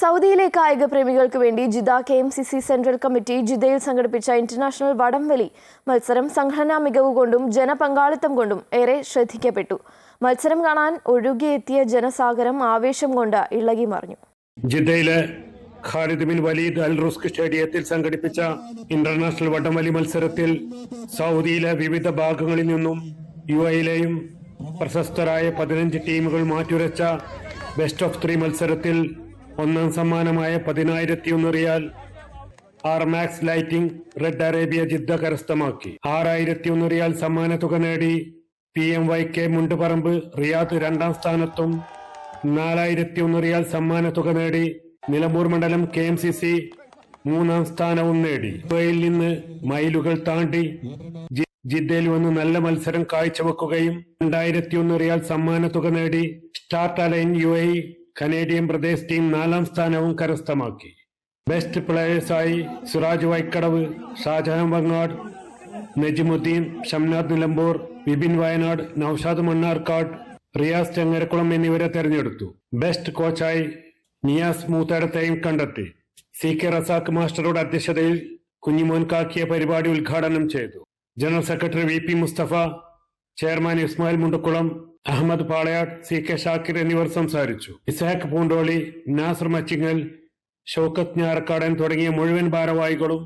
സൗദിയിലെ കായിക പ്രേമികൾക്ക് വേണ്ടി Jeddah K M C C central committee ജിദയിൽ സംഘടിപ്പിച്ച ഇന്റർനാഷണൽ വടംവലി മത്സരം സംഘടനാ മികവ് കൊണ്ടും ജനപങ്കാളിത്തം കൊണ്ടും ഏറെ ശ്രദ്ധിക്കപ്പെട്ടു. മത്സരം കാണാൻ ഒഴുകിയെത്തിയ ജനസാഗരം ആവേശം കൊണ്ട് ഇളകി മറിഞ്ഞു. ജിദ്ദയിലെ ഖാലിദ് വലീദ് അൽ റുസ്ക് സ്റ്റേഡിയത്തിൽ സംഘടിപ്പിച്ച ഇന്റർനാഷണൽ വടംവലി മത്സരത്തിൽ സൗദിയിലെ വിവിധ ഭാഗങ്ങളിൽ നിന്നും യു എയിലെയും പ്രശസ്തരായ പതിനഞ്ച് ടീമുകൾ മാറ്റുരച്ച ബെസ്റ്റ് ഓഫ് ത്രീ മത്സരത്തിൽ ഒന്നാം സമ്മാനമായ പതിനായിരത്തി ഒന്ന് riyal R max lighting red Arabia Jeddah കരസ്ഥമാക്കി. ആറായിരത്തി ഒന്ന് റിയാൽ തുക നേടി P M Y K Munduparamba Riyadh രണ്ടാം സ്ഥാനത്തും നാലായിരത്തി ഒന്ന് റിയാൽ തുക നേടി നിലമ്പൂർ മണ്ഡലം കെ എം സി സി മൂന്നാം സ്ഥാനവും നേടി. ദുബൈയിൽ നിന്ന് മൈലുകൾ താണ്ടി ജിദ്ദയിൽ വന്ന് നല്ല മത്സരം കാഴ്ചവെക്കുകയും രണ്ടായിരത്തി ഒന്ന് റിയാൽ തുക നേടി start Al Ain U A Canadian Pradesh team നാലാം സ്ഥാനവും കരസ്ഥമാക്കി. ബെസ്റ്റ് പ്ലെയേഴ്സായി സുരാജ് വൈക്കടവ് ഷാജഹാൻ വങ്ങാട് നജിമുദ്ദീൻ ഷംനാഥ് നിലമ്പൂർ വിപിൻ വയനാട് നൌഷാദ് മണ്ണാർക്കാട് റിയാസ് ചെങ്ങരക്കുളം എന്നിവരെ തെരഞ്ഞെടുത്തു. ബെസ്റ്റ് കോച്ചായി നിയാസ് മൂത്തേടത്തെയും കണ്ടെത്തി. സി കെ റസാഖ് മാസ്റ്ററുടെ അധ്യക്ഷതയിൽ കുഞ്ഞിമോൻ കാക്കിയ പരിപാടി ഉദ്ഘാടനം ചെയ്തു. General secretary V P Mustafa chairman Ismail Mundakkulam Ahammed Palayad C K Shakir എന്നിവർ സംസാരിച്ചു. ഇസാഖ് പൂണ്ടോളി നാസർ മച്ചിങ്ങൽ ഷൌക്കത്ത് ഞാറക്കാടൻ തുടങ്ങിയ മുഴുവൻ ഭാരവാഹികളും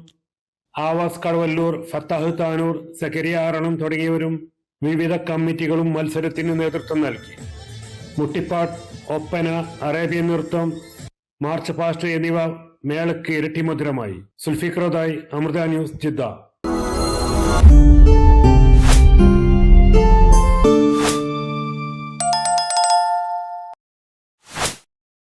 ആവാസ് കടവല്ലൂർ ഫത്താഹ് താനൂർ സക്കരിയ ആറണം തുടങ്ങിയവരും വിവിധ കമ്മിറ്റികളും മത്സരത്തിന് നേതൃത്വം നൽകി. മുട്ടിപ്പാട്ട് ഒപ്പന അറേബ്യൻ നൃത്തം മാർച്ച് പാസ്റ്റ് എന്നിവ മേളയ്ക്ക് ഇരട്ടി മധുരമായി സുൽഫിക്രോദായി അമൃത ന്യൂസ് ജിദ്ദ.